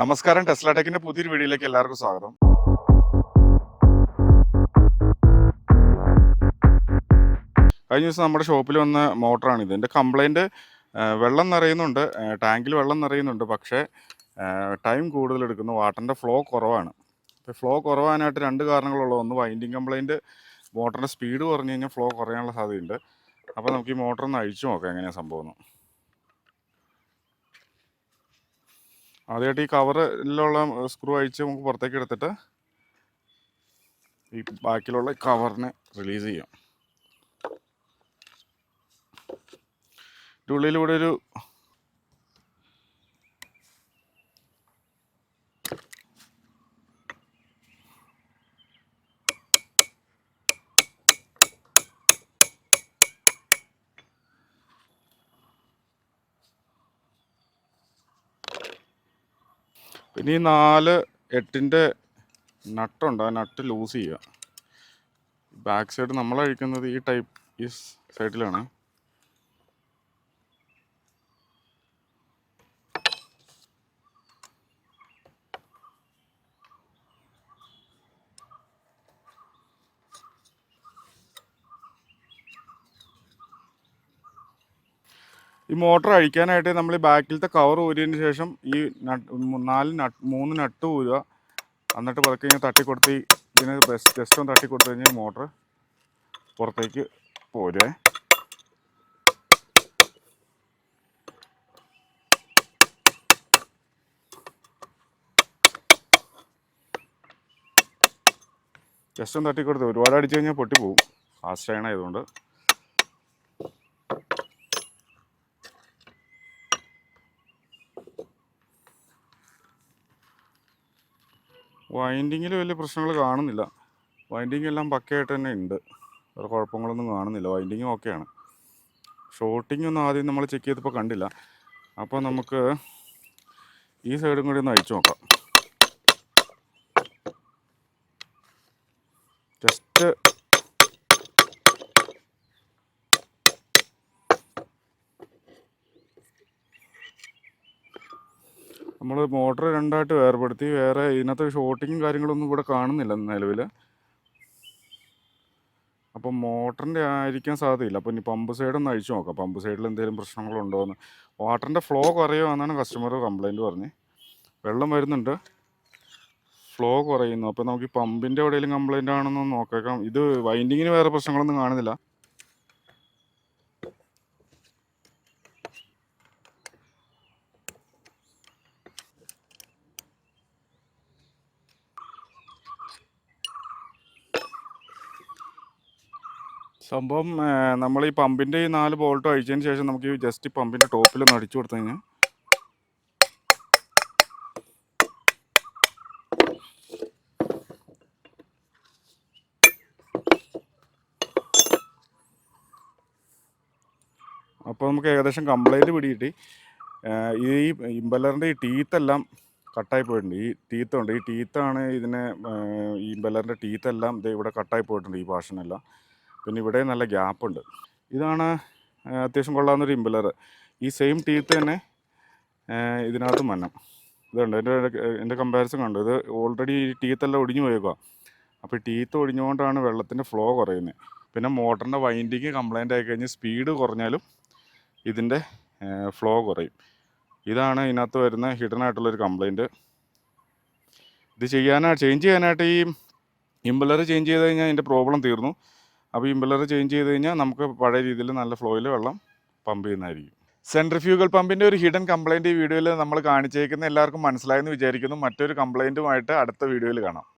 നമസ്കാരം ടെസ്ല ടെക്കിന്റെ പുതിയൊരു വീഡിയോയിലേക്ക് എല്ലാവർക്കും സ്വാഗതം. കഴിഞ്ഞ ദിവസം നമ്മുടെ ഷോപ്പിൽ വന്ന മോട്ടറാണ് ഇത്. എന്റെ കംപ്ലൈന്റ് വെള്ളം നിറയുന്നുണ്ട്. ടാങ്കിൽ വെള്ളം നിറയുന്നുണ്ട്. പക്ഷേ ടൈം കൂടുതൽ എടുക്കുന്നു. വാട്ടറിന്റെ ഫ്ലോ കുറവാണ്. ഫ്ലോ കുറവാനായിട്ട് രണ്ട് കാരണങ്ങളുള്ളൂ ഒന്ന് വൈൻഡിങ് കംപ്ലൈന്റ് മോട്ടറിന്റെ സ്പീഡ് കുറഞ്ഞു കഴിഞ്ഞാൽ ഫ്ലോ കുറയാനുള്ള സാധ്യതയുണ്ട്. അപ്പോൾ നമുക്ക് ഈ മോട്ടറൊന്ന് അഴിച്ചു നോക്കാം എങ്ങനെയാണ് സംഭവം ആദ്യമായിട്ട് ഈ കവറിലുള്ള സ്ക്രൂ അഴിച്ച് നമുക്ക് പുറത്തേക്ക് എടുത്തിട്ട് ഈ ബാക്കിലുള്ള കവറിനെ റിലീസ് ചെയ്യാം. ഉള്ളിലൂടെ ഒരു പിന്നെ ഈ നാല് എട്ടിന്റെ നട്ടുണ്ട് ആ നട്ട് ലൂസ് ചെയ്യുക. ബാക്ക് സൈഡ് നമ്മളഴിക്കുന്നത് ഈ ടൈപ്പ് ഈ സൈഡിലാണ് ഈ മോട്ടർ അഴിക്കാനായിട്ട് നമ്മൾ ഈ ബാക്കിലത്തെ കവർ ഊരിയതിന് ശേഷം ഈ നാല് നട്ട് മൂന്ന് നട്ട് ഊരുക. എന്നിട്ട് പതുക്കെ ഇങ്ങനെ തട്ടിക്കൊടുത്ത് ഇതിന് ജസ്റ്റ് ഒന്ന് തട്ടിക്കൊടുത്തു കഴിഞ്ഞാൽ മോട്ടർ പുറത്തേക്ക് പോരുവേ. ജസ്റ്റ് ഒന്ന് തട്ടിക്കൊടുത്ത് ഒരുപാട് അടിച്ചു കഴിഞ്ഞാൽ പൊട്ടിപ്പോവും ഫാസ്റ്റ് ആയതുകൊണ്ട്. വൈൻഡിങ്ങിൽ വലിയ പ്രശ്നങ്ങൾ കാണുന്നില്ല. വൈൻഡിങ് എല്ലാം പക്കയായിട്ട് തന്നെ ഉണ്ട്. വേറെ കുഴപ്പങ്ങളൊന്നും കാണുന്നില്ല. വൈൻഡിങ്ങും ഓക്കെയാണ് ഷോട്ടിംഗ് ഒന്നും ആദ്യം നമ്മൾ ചെക്ക് ചെയ്തപ്പോൾ കണ്ടില്ല. അപ്പോൾ നമുക്ക് ഈ സൈഡും കൂടി ഒന്ന് അഴിച്ചു നോക്കാം ജസ്റ്റ് നമ്മൾ മോട്ടർ രണ്ടായിട്ട് വേർപെടുത്തി വേറെ ഇതിനകത്ത് ഷോട്ടിങ്ങും കാര്യങ്ങളൊന്നും ഇവിടെ കാണുന്നില്ല നിലവിൽ അപ്പം മോട്ടറിന്റെ ആയിരിക്കാൻ സാധ്യതയില്ല. അപ്പോൾ ഇനി പമ്പ് സൈഡ് ഒന്ന് അഴിച്ചു നോക്കാം. പമ്പ് സൈഡിൽ എന്തെങ്കിലും പ്രശ്നങ്ങളുണ്ടോ എന്ന് വാട്ടറിന്റെ ഫ്ലോ കുറയുമെന്നാണ് കസ്റ്റമർ കംപ്ലയിന്റ് പറഞ്ഞ്. വെള്ളം വരുന്നുണ്ട്. ഫ്ലോ കുറയുന്നു. അപ്പോൾ നമുക്ക് ഈ പമ്പിന്റെ എവിടെയെങ്കിലും കംപ്ലയിന്റ് ആണെന്ന് നോക്കാം. ഇത് വൈൻഡിങ്ങിന് വേറെ പ്രശ്നങ്ങളൊന്നും കാണുന്നില്ല. സംഭവം നമ്മൾ ഈ പമ്പിന്റെ ഈ നാല് ബോൾട്ട് അഴിച്ചതിന് ശേഷം നമുക്ക് ഈ ജസ്റ്റ് പമ്പിന്റെ ടോപ്പിലൊന്ന് അടിച്ചു കൊടുത്തു കഴിഞ്ഞാൽ അപ്പോൾ നമുക്ക് ഏകദേശം കംപ്ലൈന്റ് പിടികിട്ടി. ഏഹ് ഈ ഇമ്പലറിന്റെ ഈ ടീത്തെല്ലാം കട്ടായി പോയിട്ടുണ്ട്. ഈ ടീത്തുണ്ട്. ഈ ടീത്താണ് ഇതിനെ ഈ ഇമ്പലറിന്റെ ടീത്തെല്ലാം ഇതേ ഇവിടെ കട്ടായി പോയിട്ടുണ്ട് ഈ പാഷനെല്ലാം പിന്നെ ഇവിടെ നല്ല ഗ്യാപ്പുണ്ട് ഇതാണ് അത്യാവശ്യം കൊള്ളാവുന്നൊരു ഇമ്പലർ ഈ സെയിം ടീത്ത് തന്നെ ഇതിനകത്ത് മന്നം ഇതുണ്ട് എന്റെ എന്റെ കമ്പാരിസൺ കണ്ടു. ഇത് ഓൾറെഡി ഈ ടീത്തെല്ലാം ഒടിഞ്ഞു പോയേക്കുക അപ്പോൾ ടീത്ത് ഒടിഞ്ഞുകൊണ്ടാണ് വെള്ളത്തിന്റെ ഫ്ലോ കുറയുന്നത് പിന്നെ മോട്ടറിന്റെ വൈൻഡിങ് കംപ്ലൈന്റ് ആയി കഴിഞ്ഞ് സ്പീഡ് കുറഞ്ഞാലും ഇതിന്റെ ഫ്ലോ കുറയും. ഇതാണ് ഇതിനകത്ത് വരുന്ന ഹിഡൻ ആയിട്ടുള്ളൊരു കംപ്ലൈന്റ് ഇത് ചെയ്യാനായിട്ട് ചേഞ്ച് ചെയ്യാനായിട്ട് ഈ ഇമ്പലർ ചേഞ്ച് ചെയ്ത് കഴിഞ്ഞാൽ അതിന്റെ പ്രോബ്ലം തീർന്നു. അപ്പോൾ ഇമ്പലർ ചേഞ്ച് ചെയ്ത് കഴിഞ്ഞാൽ നമുക്ക് പഴയ രീതിയിൽ നല്ല ഫ്ലോയിൽ വെള്ളം പമ്പ് ചെയ്യുന്നതായിരിക്കും. സെൻട്രിഫ്യൂഗൽ പമ്പിന്റെ ഒരു ഹിഡൻ കംപ്ലൈന്റ് ഈ വീഡിയോയിൽ നമ്മൾ കാണിച്ചേക്കുന്ന എല്ലാവർക്കും മനസ്സിലായെന്ന് വിചാരിക്കുന്നു. മറ്റൊരു കംപ്ലൈന്റുമായിട്ട് അടുത്ത വീഡിയോയിൽ കാണാം.